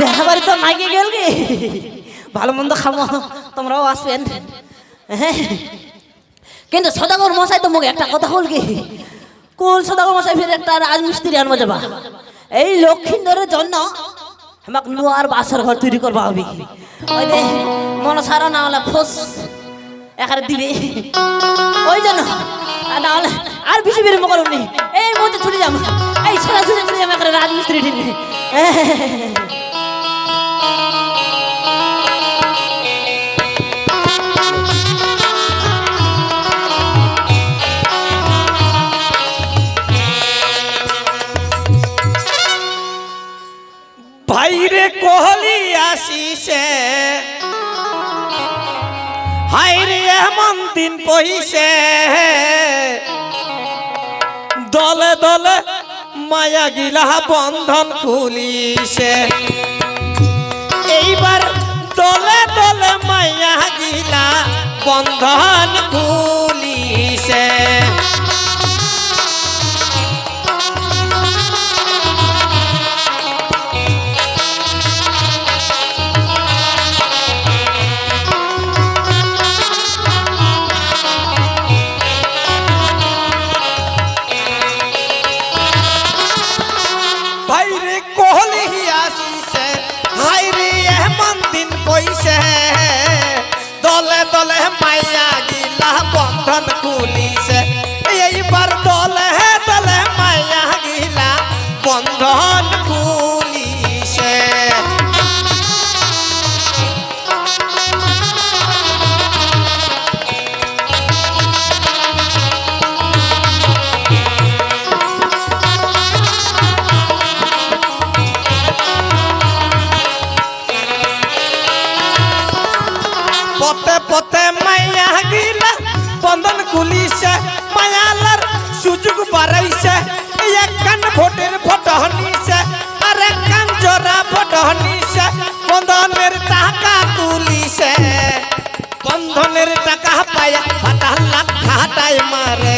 দেখা বাড়ি তো নাকি গেল কি? ভালো মন্দ খাব তোমরাও আসবেন। হ্যাঁ। কিন্তু সদাগর মশাই তো মুখে একটা কথা বল কি? কোন সদাগর মশাই ফিরে একটা রাজমিস্ত্রি আনব যাবা? এই লক্ষ্মীন্দরের জন্য আমাকে নোয়ার বাসর ঘর তৈরি করবা হবে। মন সারা না হলে ফোস এখানে দিবে। ওই জন্য না হলে আর বেশি বেরোবো করুন এই মুহূর্তে ছুটে যাব ছুটে ছুটে যাব এখানে রাজমিস্ত্রি ঠিক ভাইরে কোহলি আসিছে। হাইরে এমন দিন পহিছে দলে দলে মায়া গিলা বন্ধন খুলিছে। এইবার দলে দলে মায়া গিলা বন্ধন খুলিছে পইছে দলে দলে মাইয়া পায়া ফাটা লাখ খাটাই মারেছে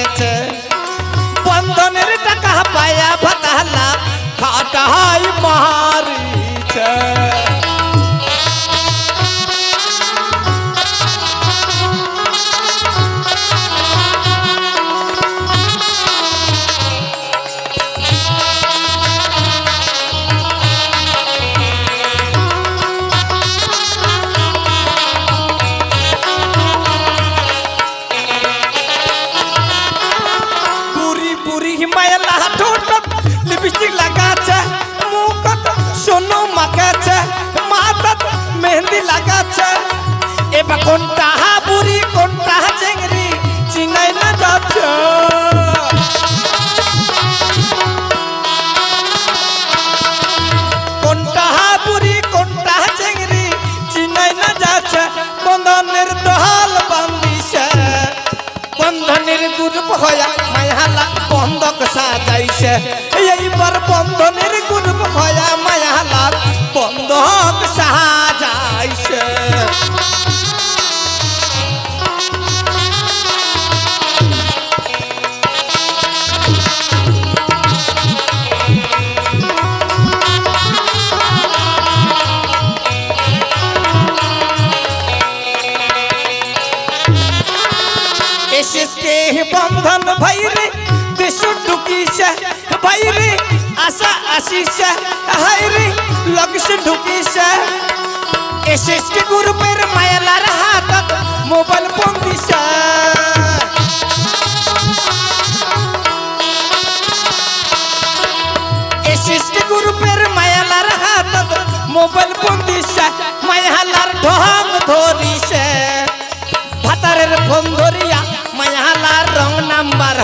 কোনটা বুড়ি কোনটা চেংড়ি, চিনাই না যাচ্ছে। কোনটা বুড়ি কোনটা চেংড়ি, চিনাই না যাচ্ছে। বন্ধনের দহাল বান্দিছে বন্ধনের গ্রুপ হয়া মায়ালা বন্ধক সাজাইছে। এসেছে বন্ধন ভাইরে, দেশ ঢুকিছে ভাইরে আশা আসিছে হাইরে লগসে ঢুকিছে এসেছে গ্রুপের মায়ালার হাতত মোবাইল ফোন এসেছে গ্রুপের মায়ালার হাতত মোবাইল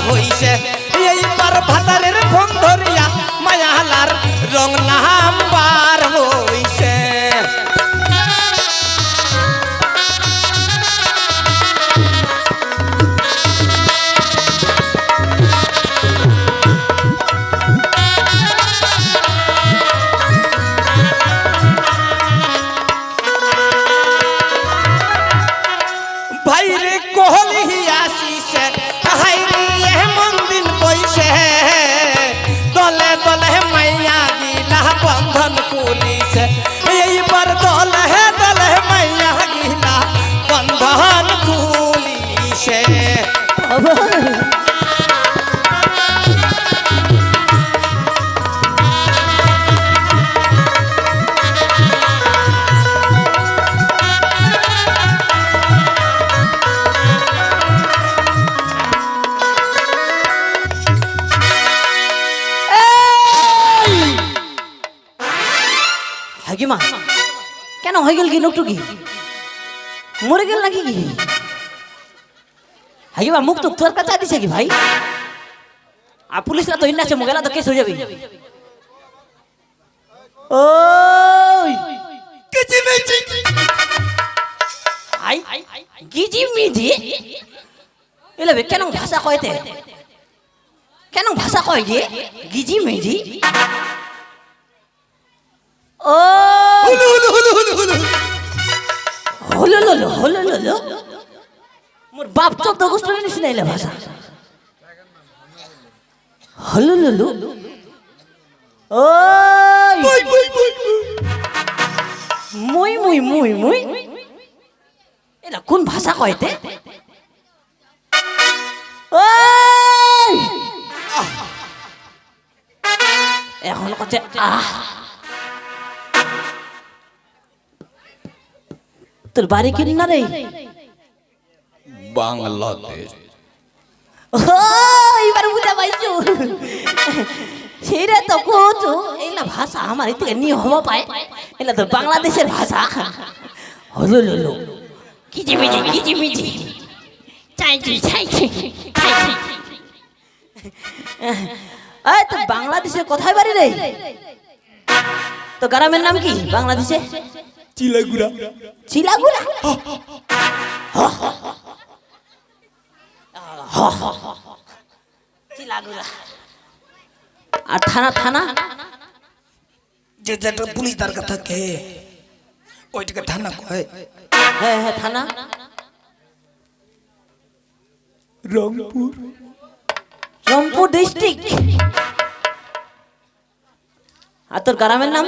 হইছে। হাকিমা কেন হয়ে গেল কি লোকটু কি মরে গেল নাকি কি? হাকিমা মুখ তো তোর কাছে দিছে কি ভাই? আর পুলিশরা তো ইন্নাছে মুগেলা তো কেস হয়ে যাবে। কিচিমিচি! আই গিজি মিজি এলে কেন ভাষা কয়তে? কেন ভাষা কয় গে? গিজি মিজি ও! হুলু হুলু হুলু হুলু হুলু হলো ললো হলো ললো মোর বাপ চোদ্দ গোষ্ঠ নিস নাইলে ভাষা। হলো বই বই। মুই মুই মুই। মুই এটা কোন ভাষা কয়তে এখন কচ্ছে আহ। তোর বাড়ি কিন না রে বাংলাদেশ। ও এবার বুঝা পাইছো সেইটা তো কোচো। এইলা ভাষা আমার থেকে নিয়ে হবা পায় এলা তো বাংলাদেশের ভাষা। হলো ললো কিজি মিজি কিজি মিজি চাইছি চাইছি চাইছি। এই তো বাংলাদেশের কোথায় বাড়ি রে তো গ্রামের নাম কি? বাংলাদেশে? চিলাগুড়া চিলাগুড়া চিলাগুড়া আর থানা থানা? যে যেটা পুলিশ দরকার থাকে ওইটাকে থানা কয়। হ্যাঁ হ্যাঁ থানা? রংপুর। রংপুর ডিস্ট্রিক্ট। আর তোর গ্রামের নাম?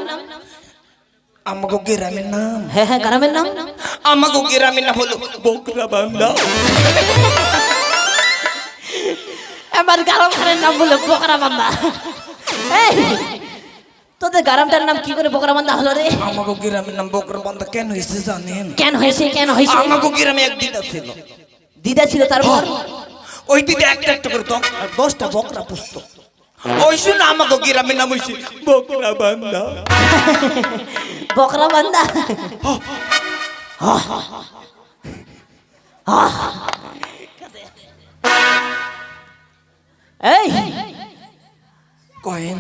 আমাকে গ্রামের নাম। হ্যাঁ হ্যাঁ গ্রামের নাম? আমাকে গ্রামের নাম হলো বকরা বাংলা আমার গ্রাম খানের নাম বলে বকরা বান্দা। এই, তোদের গ্রামটার নাম কি করে বকরা বান্দা হলো রে? আমাকে গ্রামের নাম বকরা বাংলা কেন হয়েছে জানেন? কেন হয়েছে কেন হয়েছে? আমাকে গ্রামে এক দিদা ছিল। দিদা ছিল তারপর ওই দিদি একটা একটা করে দশ- দশটা বকরা পুষত। ওই শুনে আমাকে গ্রামের নাম হয়েছে বকরা বাংলা বকরা বান্দা। এই। কয়েন।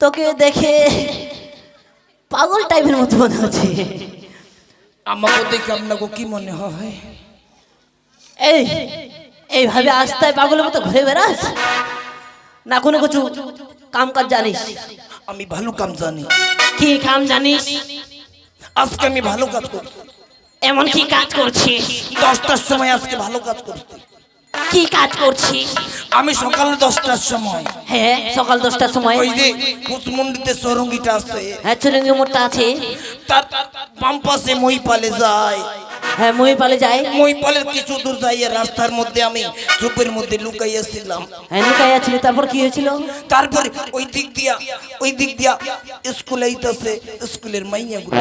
তোকে দেখে পাগল টাইপের মতো মনে হচ্ছে। আমাকে দেখে আপনাকে কি মনে হয়? এই এইভাবে আস্তায় পাগলের মতো ঘুরে বেড়াস? না কোনো কিছু কাম কাজ জানিস? আমি ভালো কাম জানি। কি কাম জানিস? আজকে আমি ভালো কাজ করছি। এমন কি কাজ করছিস? দশটার সময় আজকে ভালো কাজ করছি। কি কাজ করছিস? আমি সকাল দশটার সময়। হ্যাঁ সকাল দশটার সময়। ওই যে কুচমন্ডিতে সরঙ্গিটা আছে। হ্যাঁ চুরঙ্গি মোড়টা আছে। তার বাম পাশে মই পালে যায়। হ্যাঁ মই পালে যায় মই পালের কিছু দূর যাইয়ে রাস্তার মধ্যে আমি চুপের মধ্যে লুকাইয়াছিলাম হ্যাঁ লুকাই আছিলি তারপর কি হয়েছিল? তারপর ওই দিক দিয়া ওই দিক দিয়া স্কুল আইতাছে স্কুলের মাইয়া গুলা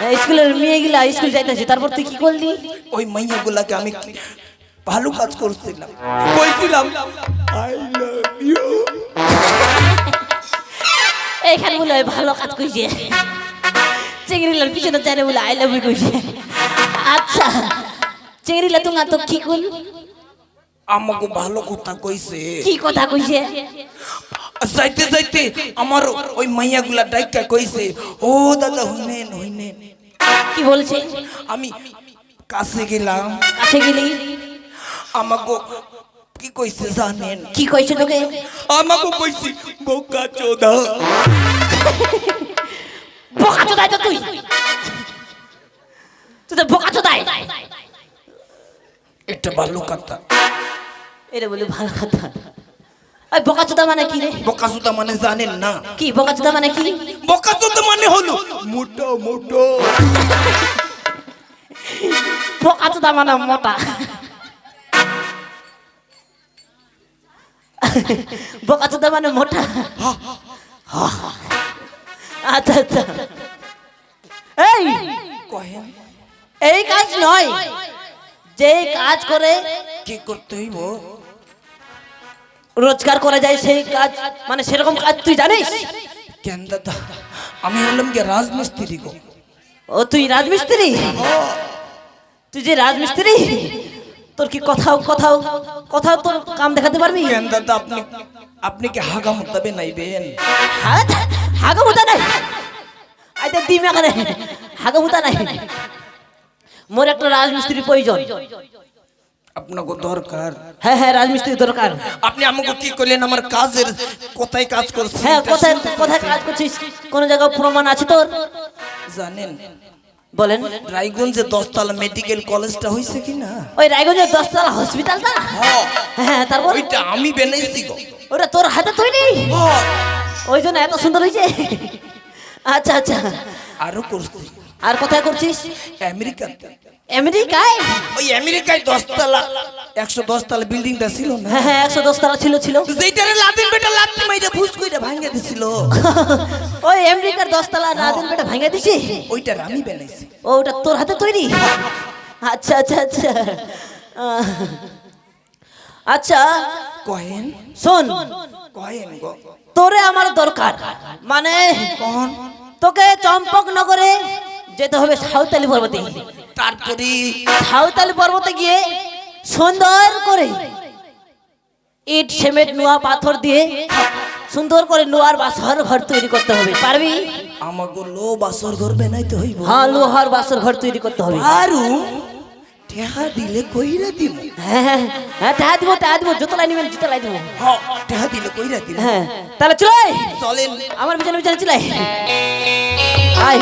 হ্যাঁ, স্কুলের মেয়ে গিলা স্কুল যাইতেছি তারপর তুই কি করলি? ওই মাইয়া গুলাকে আমি ভালো কাজ করছিলাম। কইছিলাম আই লাভ ইউ এইখানে বলে ভালো কাজ কইছে। চিংড়িলার পিছনে জানে বলে আই লাভ ইউ কইছে। আচ্ছা। চিংড়িলা তোমার তো কি কল আমাকে ভালো কথা কইছে। কি কথা কইছে? যাইতে যাইতে আমার ওই মাইয়া গুলা ডাইকা কইছে ও দাদা হইনেন হইনেন কি বলছে? আমি কাছে গেলাম। কাছে গেলি? আমাকে কি কইছে জানেন? কি কইছে তোকে? আমাকে কইছি বোকা চোদা। বোকা চোদাই তো তুই। তুই তো বোকা চোদাই এটা ভালো কথা। এটা বলে ভালো কথা। ওই বোকা চোদা মানে কি রে? বোকা চোদা মানে জানেন না। কি বোকা চোদা মানে কি? বোকা চোদা মানে হলো মোটো মোটো। বোকা চোদা মানে মোটা। বোকা চোদা মানে মোটা। আচ্ছা আচ্ছা। এই! কহেন। এই কাজ নয়। যে কাজ করে কি করতে হইব? রোজগার করা যায় সেই কাজ। মানে সেরকম কাজ তুই জানিস? কেন দাদা? আমি হলাম কি রাজমিস্ত্রি গো। ও তুই রাজমিস্ত্রি? তুই যে রাজমিস্ত্রি? তোর কি কোথাও কোথাও কোথাও তোর কাম দেখাতে পারবি? কেন দাদা আপনি আপনি কি হাগা মুতাবে নাইবেন হাগা মুতা নাই। আইতে দিম এখানে। হাগা মুতা নাই। মোর একটা রাজমিস্ত্রি প্রয়োজন। আপনাকে দরকার। হ্যাঁ হ্যাঁ রাজমিস্ত্রি দরকার। আপনি আমাকে কি করলেন? আমার কাজের কোথায় কাজ করছেন হ্যাঁ কোথায় কোথায় কাজ করছিস? কোন জায়গায় প্রমাণ আছে তোর? জানেন বলেন। রায়গঞ্জে দশতলা মেডিকেল কলেজটা হয়েছে কি না ওই রায়গঞ্জের দশতলা হসপিটালটা? হ্যাঁ, হ্যাঁ তারপর? ওইটা আমি বানাইছি গো। ওটা তোর হাতে তৈরি? হ্যাঁ, ওই জন্য এত সুন্দর হয়েছে আচ্ছা আচ্ছা। আরও করছি। আর কোথায় করছিস? আমেরিকাতে। আমেরিকায়? ওই আমেরিকায় দশতলা একশো দশতলা বিল্ডিংটা ছিল না? হ্যাঁ হ্যাঁ একশো দশতলা ছিল ছিল। যেটারে লাদিন বেটা লাত্তি মাইরা ফুস কইরা ভাঙে দিছিল। ওই আমেরিকার দশতলা রাজেন বেটা ভাঙা দিছি? ওইটার আমি বানাইছি। ও ওটা তোর হাতে তৈরি? আচ্ছা আচ্ছা আচ্ছা। আচ্ছা কহেন? শোন। কহেন গো। তোরে আমার দরকার। মানে কহন তোকে চম্পকনগরে যেতে হবে সাঁওতালি পর্বতে। তারপরে সাঁওতালি পর্বতে গিয়ে সুন্দর করে ইট সিমেন্ট নোয়া পাথর দিয়ে সুন্দর করে লোহার বাসর ঘর তৈরি করতে হবে। পারবি? আমাকে লো বাসর ঘর বানাইতে হইব। হ্যাঁ লোহার বাসর ঘর তৈরি করতে হবে। আরু ঠেহা দিলে কইরা দিব। হ্যাঁ হ্যাঁ হ্যাঁ টাকা দিব টাকা দিব জুতো লাই নিবেন জুতো লাই দিব। হ্যাঁ ঠেহা দিলে কইরা দিব। হ্যাঁ তাহলে চলে চলেন। আমার বিছানা বিছানা চলে আয়।